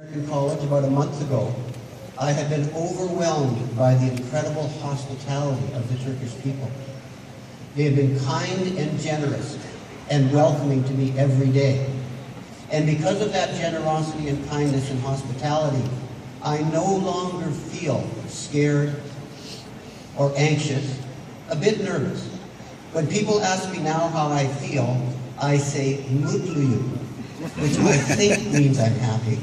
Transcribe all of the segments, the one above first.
American College about a month ago, I have been overwhelmed by the incredible hospitality of the Turkish people. They have been kind and generous and welcoming to me every day. And because of that generosity and kindness and hospitality, I no longer feel scared or anxious, a bit nervous. When people ask me now how I feel, I say mutluyum, which I think means I'm happy.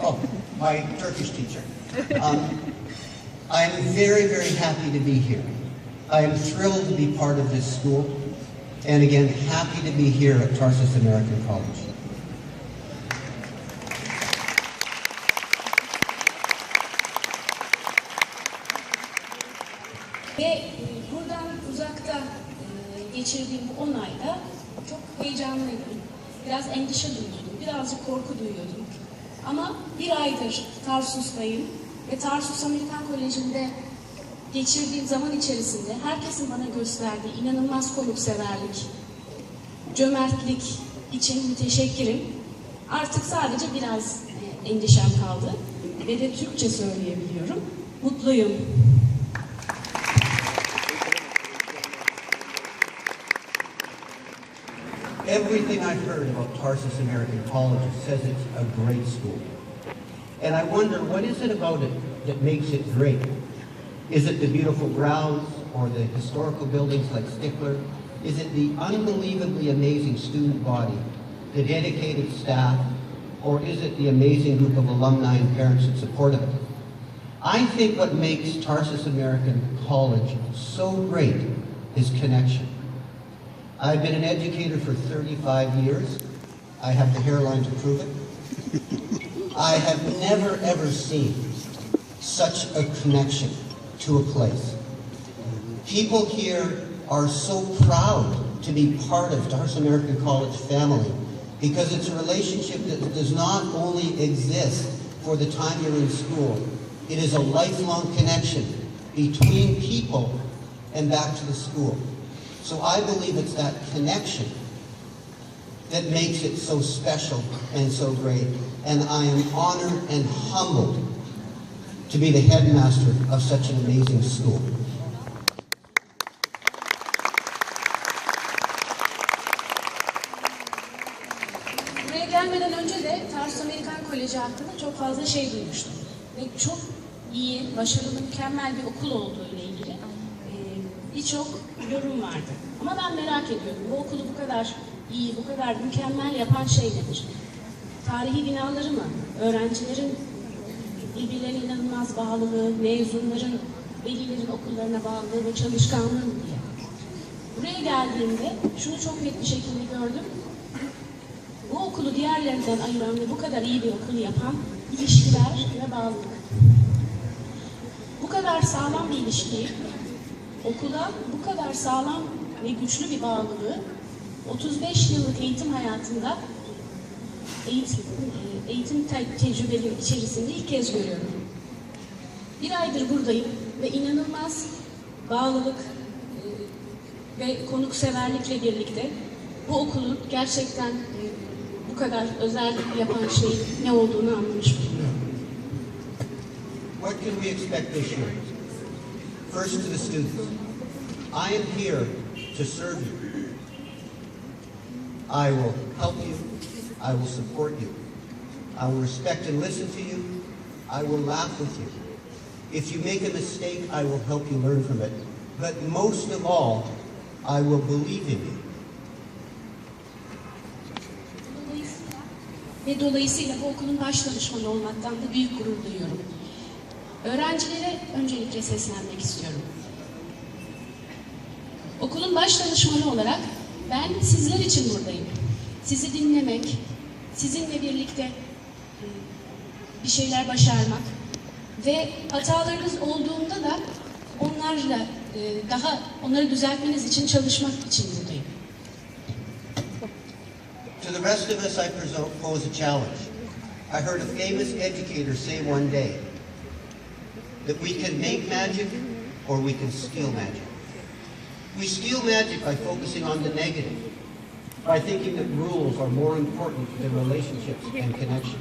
Oh, my Turkish teacher. Um, I'm very, very happy to be here. I am thrilled to be part of this school, and again, happy to be here at Tarsus American College. Ve buradan uzakta geçirdiğim bu 10 ayda çok heyecanlıydım. Biraz endişe duyuyordum, birazcık korku duyuyordum. Bir aydır Tarsus'tayım ve Tarsus Amerikan Koleji'nde geçirdiğim zaman içerisinde herkesin bana gösterdiği inanılmaz konukseverlik, cömertlik için müteşekkirim. Artık sadece biraz e, endişem kaldı ve de Türkçe söyleyebiliyorum. Mutluyum. Everything I've heard about Tarsus American College says it's a great school. And I wonder, what is it about it that makes it great? Is it the beautiful grounds or the historical buildings like Stickler? Is it the unbelievably amazing student body, the dedicated staff, or is it the amazing group of alumni and parents that support it? I think what makes Tarsus American College so great is connection. I've been an educator for 35 years. I have the hairline to prove it. I have never ever seen such a connection to a place. People here are so proud to be part of Tarsus American College family because it's a relationship that does not only exist for the time you're in school, it is a lifelong connection between people and back to the school. So I believe it's that connection that makes it so special and so great. And I am honored and humbled to be the headmaster of such an amazing school. Buraya gelmeden önce de Tarsus Amerikan Koleji hakkında çok fazla şey duymuştum. Ve çok iyi, başarılı, mükemmel bir okul olduğu ile ilgili e, birçok yorum vardı. Ama ben merak ediyorum, bu okulu bu kadar iyi, bu kadar mükemmel yapan şey nedir? Tarihi binaları mı? Öğrencilerin birbirlerine inanılmaz bağlılığı, mezunların velilerin okullarına bağlılığı ve çalışkanlığı mı diye. Buraya geldiğimde şunu çok net bir şekilde gördüm. Bu okulu diğerlerinden ayıran ve bu kadar iyi bir okul yapan ilişkiler ve bağlılık. Bu kadar sağlam bir ilişkiyi, okula bu kadar sağlam ve güçlü bir bağlılığı 35 yıllık eğitim hayatında eğitim, eğitim te- tecrübelerim içerisinde ilk kez görüyorum. Bir aydır buradayım ve inanılmaz bağlılık e, ve konukseverlikle birlikte bu okulun gerçekten e, bu kadar özel yapan şeyin ne olduğunu anlamış. What can we expect this year? First to the students. I am here to serve you. I will help you. I will support you. I will respect and listen to you. I will laugh with you. If you make a mistake, I will help you learn from it. But most of all, I will believe in you. Ve dolayısıyla bu okulun baş danışmanı olmaktan da büyük gurur duyuyorum. Öğrencilere öncelikle seslenmek istiyorum. Okulun baş danışmanı olarak ben sizler için buradayım. Sizi dinlemek, sizinle birlikte e, bir şeyler başarmak ve hatalarınız olduğunda da onlarla e, daha onları düzeltmeniz için çalışmak için buradayım. To the rest of us, I pose a challenge. I heard a famous educator say one day that we can make magic or we can steal magic. We steal magic by focusing on the negative. By thinking that rules are more important than relationships and connection.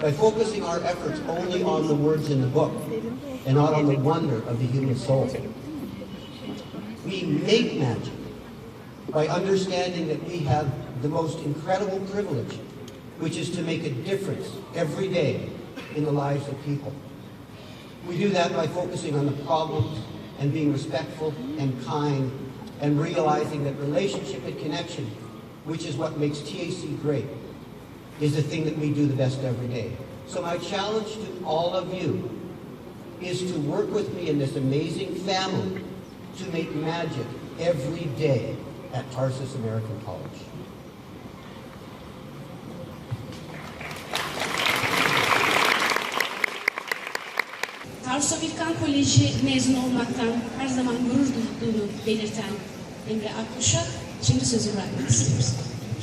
By focusing our efforts only on the words in the book and not on the wonder of the human soul. We make magic by understanding that we have the most incredible privilege, which is to make a difference every day in the lives of people. We do that by focusing on the problems and being respectful and kind and realizing that relationship and connection, which is what makes TAC great, is the thing that we do the best every day. So my challenge to all of you is to work with me in this amazing family to make magic every day at Tarsus American College. Tarsus Amerikan Koleji mezun olmaktan her zaman gurur duyduğunu belirten Emre Akkuş'a şimdi sözü bırakmak istiyoruz.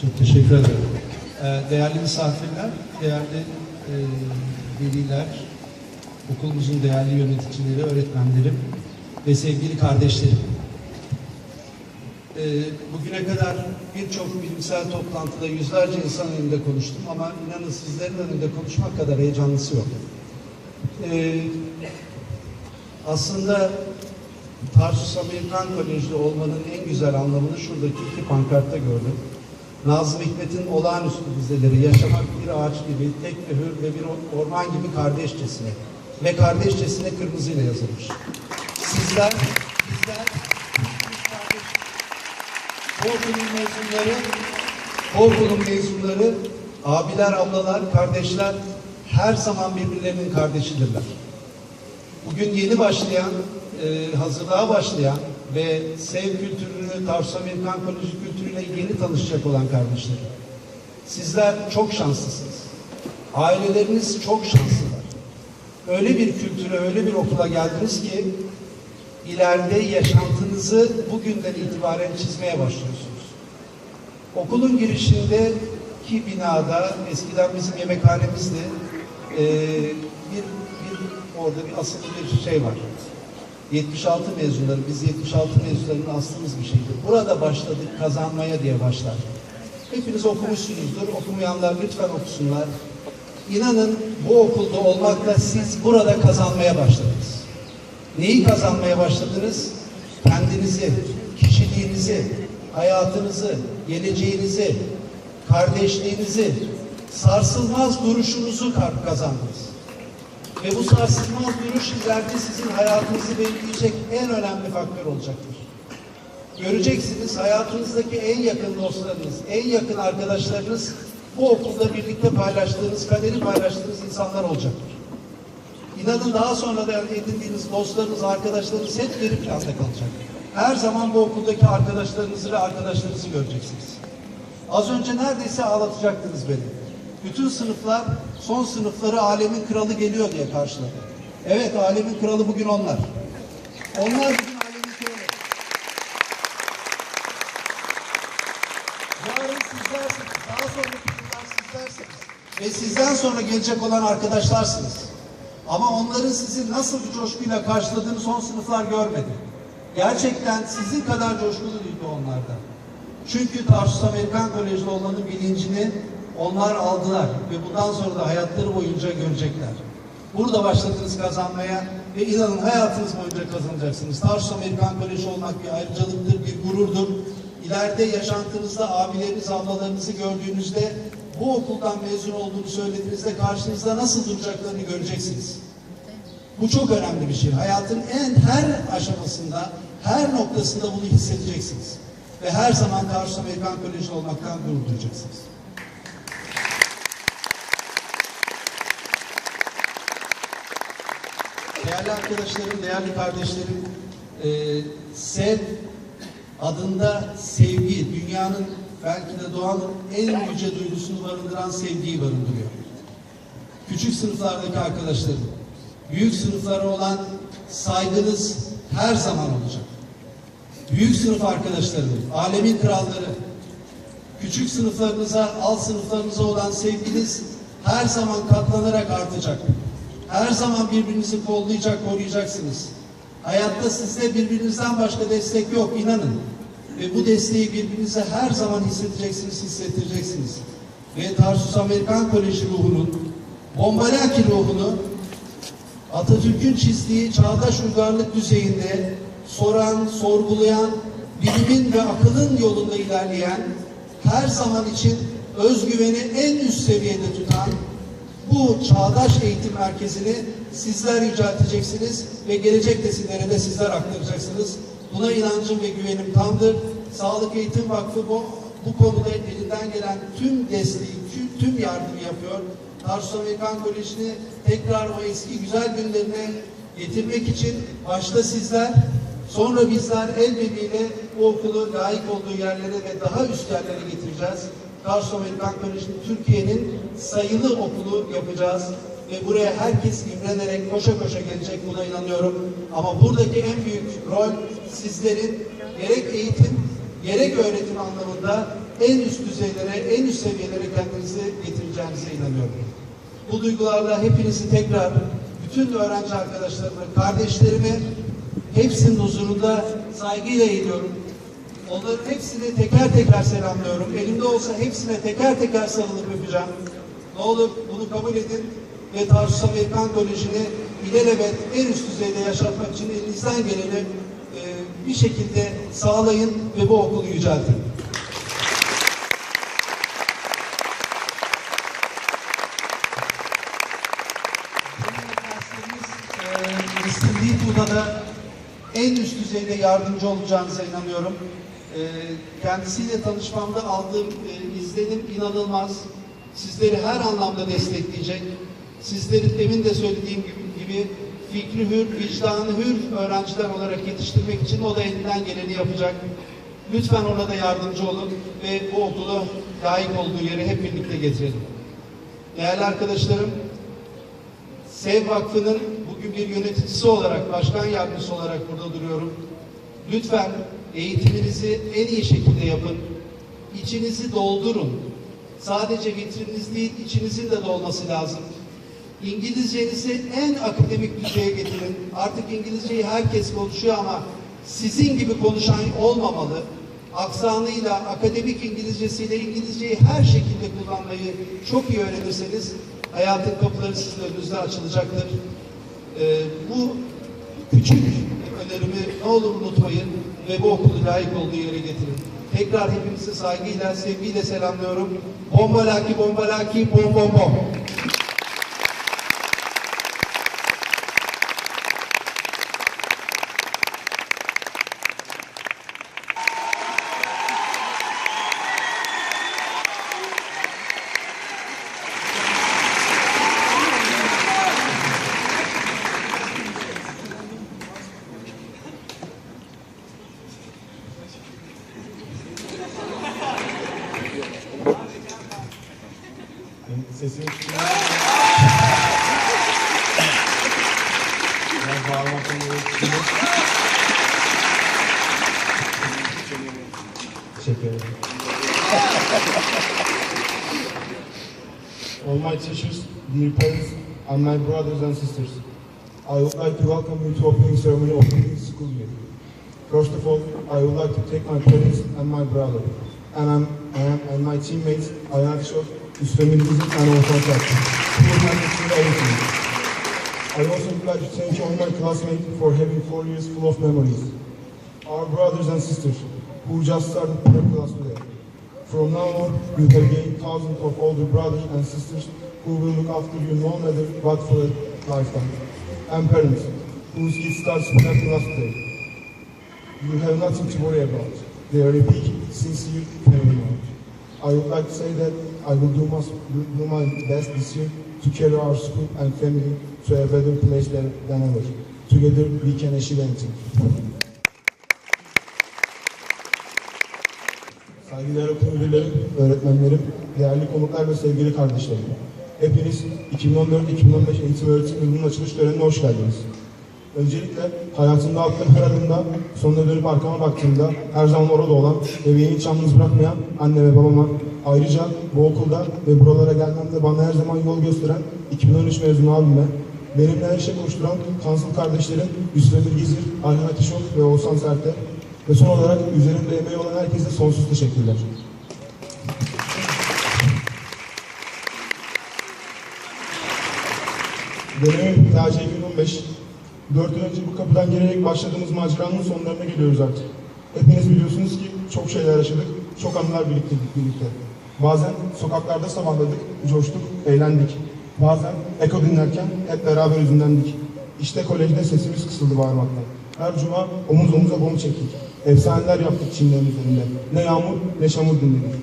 Çok teşekkür ederim. Ee, Değerli misafirler, değerli e, veliler, okulumuzun değerli yöneticileri, öğretmenlerim ve sevgili kardeşlerim. Ee, Bugüne kadar birçok bilimsel toplantıda yüzlerce insan önünde konuştum ama inanın sizlerin önünde konuşmak kadar heyecanlısı yok. Ee, aslında Tarsus Amerikan Kolej'de olmanın en güzel anlamını şuradaki iki pankartta gördüm. Nazım Hikmet'in olağanüstü dizeleri, yaşamak bir ağaç gibi, tek ve hür ve bir orman gibi kardeşçesine ve kardeşçesine kırmızıyla yazılmış. Sizler, bu okulun mezunları, bu okulun mezunları, abiler, ablalar, kardeşler her zaman birbirlerinin kardeşidirler. Bugün yeni başlayan, e, hazırlığa başlayan ve sev kültürünü, Tarsus Amerikan Koleji kültürüyle yeni tanışacak olan kardeşlerim. Sizler çok şanslısınız. Aileleriniz çok şanslılar. Öyle bir kültüre, öyle bir okula geldiniz ki ileride yaşantınızı bugünden itibaren çizmeye başlıyorsunuz. Okulun girişindeki binada eskiden bizim yemekhanemizdi. Bir, bir orada bir asılı bir şey var. 76 mezunları, biz 76 mezunlarının astığımız bir şeydi. Burada başladık kazanmaya diye başlar. Hepiniz okumuşsunuzdur. Okumayanlar lütfen okusunlar. İnanın bu okulda olmakla siz burada kazanmaya başladınız. Neyi kazanmaya başladınız? Kendinizi, kişiliğinizi, hayatınızı, geleceğinizi, kardeşliğinizi, sarsılmaz duruşunuzu kazandınız. Ve bu sarsılmaz duruş ileride sizin hayatınızı belirleyecek en önemli faktör olacaktır. Göreceksiniz hayatınızdaki en yakın dostlarınız, en yakın arkadaşlarınız bu okulda birlikte paylaştığınız, kaderi paylaştığınız insanlar olacaktır. İnanın daha sonra da edindiğiniz dostlarınız, arkadaşlarınız hep geri planda kalacak. Her zaman bu okuldaki arkadaşlarınızı ve arkadaşlarınızı göreceksiniz. Az önce neredeyse ağlatacaktınız beni. Bütün sınıflar son sınıfları alemin kralı geliyor diye karşıladı. Evet alemin kralı bugün onlar. Onlar bugün alemin kralı. Yarın sizlersiniz. Daha sonraki yıllar sizlersiniz. Ve sizden sonra gelecek olan arkadaşlarsınız. Ama onların sizi nasıl bir coşkuyla karşıladığını son sınıflar görmedi. Gerçekten sizin kadar coşkulu değildi onlarda. Çünkü Tarsus Amerikan Koleji'nde olmanın bilincini onlar aldılar ve bundan sonra da hayatları boyunca görecekler. Burada başladınız kazanmaya ve inanın hayatınız boyunca kazanacaksınız. Tarsus Amerikan Koleji olmak bir ayrıcalıktır, bir gururdur. İleride yaşantınızda abileriniz, ablalarınızı gördüğünüzde bu okuldan mezun olduğunu söylediğinizde karşınızda nasıl duracaklarını göreceksiniz. Bu çok önemli bir şey. Hayatın en her aşamasında, her noktasında bunu hissedeceksiniz. Ve her zaman Tarsus Amerikan Koleji olmaktan gurur duyacaksınız. Değerli arkadaşlarım, değerli kardeşlerim, e, SEV adında sevgi, dünyanın belki de doğanın en yüce duygusunu barındıran sevgiyi barındırıyor. Küçük sınıflardaki arkadaşlarım, büyük sınıflara olan saygınız her zaman olacak. Büyük sınıf arkadaşlarım, alemin kralları, küçük sınıflarınıza, alt sınıflarınıza olan sevginiz her zaman katlanarak artacak. Her zaman birbirinizi kollayacak, koruyacaksınız. Hayatta sizde birbirinizden başka destek yok, inanın. ve bu desteği birbirinize her zaman hissedeceksiniz, hissettireceksiniz. Ve Tarsus Amerikan Koleji ruhunun, Bombalaki ruhunu Atatürk'ün çizdiği çağdaş uygarlık düzeyinde soran, sorgulayan, bilimin ve akılın yolunda ilerleyen, her zaman için özgüveni en üst seviyede tutan bu çağdaş eğitim merkezini sizler yücelteceksiniz ve gelecek nesillere de sizler aktaracaksınız. Buna inancım ve güvenim tamdır. Sağlık Eğitim Vakfı bu, bu konuda elinden gelen tüm desteği, tüm yardımı yapıyor. Tarsus Amerikan Koleji'ni tekrar o eski güzel günlerine getirmek için başta sizler, sonra bizler el birliğiyle bu okulu layık olduğu yerlere ve daha üst yerlere getireceğiz. Amerikan Koleji'ni Türkiye'nin sayılı okulu yapacağız ve buraya herkes imrenerek koşa koşa gelecek buna inanıyorum. Ama buradaki en büyük rol sizlerin gerek eğitim gerek öğretim anlamında en üst düzeylere, en üst seviyelere kendinizi getireceğinize inanıyorum. Bu duygularla hepinizi tekrar bütün öğrenci arkadaşlarımı, kardeşlerimi hepsinin huzurunda saygıyla eğiliyorum. Onların hepsini teker teker selamlıyorum. Elimde olsa hepsine teker teker sarılıp öpeceğim. Ne olur bunu kabul edin ve Tarsus Amerikan Koleji'ni ilelebet en üst düzeyde yaşatmak için elinizden geleni e, bir şekilde sağlayın ve bu okulu yüceltin. E, Mr. Leepu'da da en üst düzeyde yardımcı olacağınıza inanıyorum. E, kendisiyle tanışmamda aldığım e, izlenim inanılmaz. Sizleri her anlamda destekleyecek. Sizleri demin de söylediğim gibi fikri hür, vicdanı hür öğrenciler olarak yetiştirmek için o da elinden geleni yapacak. Lütfen ona da yardımcı olun ve bu okulu layık olduğu yere hep birlikte getirelim. Değerli arkadaşlarım, Sev Vakfı'nın bugün bir yöneticisi olarak, başkan yardımcısı olarak burada duruyorum. Lütfen eğitiminizi en iyi şekilde yapın. İçinizi doldurun. Sadece vitriniz değil, içinizin de dolması lazım. İngilizcenizi en akademik düzeye getirin. Artık İngilizceyi herkes konuşuyor ama sizin gibi konuşan olmamalı. Aksanıyla, akademik İngilizcesiyle İngilizceyi her şekilde kullanmayı çok iyi öğrenirseniz hayatın kapıları sizin önünüzde açılacaktır. Ee, bu küçük önerimi ne olur unutmayın ve bu okulu layık olduğu yere getirin. Tekrar hepinizi saygıyla, sevgiyle selamlıyorum. Bombalaki, bombalaki, bom bom bom. Sesim Biraz bağırmaktan gerekiyor. All my teachers, dear parents, and my brothers and sisters, I would like to welcome you to opening ceremony of the school year. First of all, I would like to thank my parents and my brother, and, I'm, and, and my teammates, Ayhan Şok, Üstemi Bizim, and Orhan Tatlı, achieved everything. I also like to thank all my classmates for having four years full of memories. Our brothers and sisters, who just started their class today. From now on, you have gained thousands of older brothers and sisters who will look after you no matter what for a lifetime. And parents, whose kids start their class today. You have nothing to worry about. They are a big, sincere family. I would like to say that I will do my, do my best this year to carry our school and family to a better place than, than ever. Together we can achieve anything. Saygıdeğer okul öğretmenlerim, değerli konuklar ve sevgili kardeşlerim. Hepiniz 2014-2015 eğitim öğretim yılının açılış törenine hoş geldiniz. Öncelikle hayatımda attığım her adımda sonuna dönüp arkama baktığımda her zaman orada olan ve beni hiç yalnız bırakmayan anne ve babama ayrıca bu okulda ve buralara gelmemde bana her zaman yol gösteren 2013 mezunu abime benimle her şey koşturan kansıl kardeşlerim Yusuf Emir Gizir, Ayhan Ateşok ve Oğuzhan Sert'e Ve son olarak üzerinde emeği olan herkese sonsuz teşekkürler. Dönemim TC 2015. Dört yıl önce bu kapıdan girerek başladığımız maceranın sonlarına geliyoruz artık. Hepiniz biliyorsunuz ki çok şeyler yaşadık, çok anılar biriktirdik birlikte. Bazen sokaklarda sabahladık, coştuk, eğlendik. Bazen Eko dinlerken hep beraber üzünlendik. İşte kolejde sesimiz kısıldı bağırmaktan. Her cuma omuz omuza bomb çektik. Efsaneler yaptık çimlerin üzerinde. Ne yağmur ne çamur dinledik.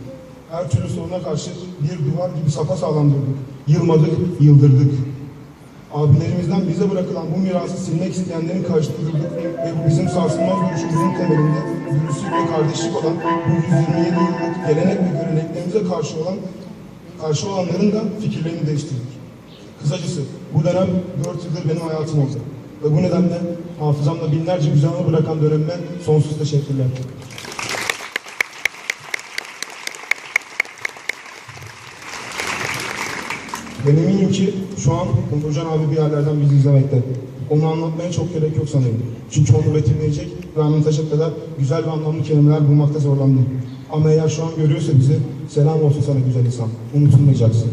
Her türlü soruna karşı bir duvar gibi sapasağlam durduk. Yılmadık, yıldırdık. Abilerimizden bize bırakılan bu mirası silmek isteyenlerin durduk ve bu bizim sarsılmaz duruşumuzun temelinde dürüstlük ve kardeşlik olan bu 127 yıllık gelenek ve göreneklerimize karşı olan karşı olanların da fikirlerini değiştirdik. Kısacası bu dönem 4 yıldır benim hayatım oldu. Ve bu nedenle hafızamda binlerce güzel bırakan dönemime sonsuz teşekkürler. Ben eminim ki şu an Onurcan abi bir yerlerden bizi izlemekte. Onu anlatmaya çok gerek yok sanırım. Çünkü onu betimleyecek ve anlatacak kadar güzel ve anlamlı kelimeler bulmakta zorlandım. Ama eğer şu an görüyorsa bizi, selam olsun sana güzel insan. Unutulmayacaksın.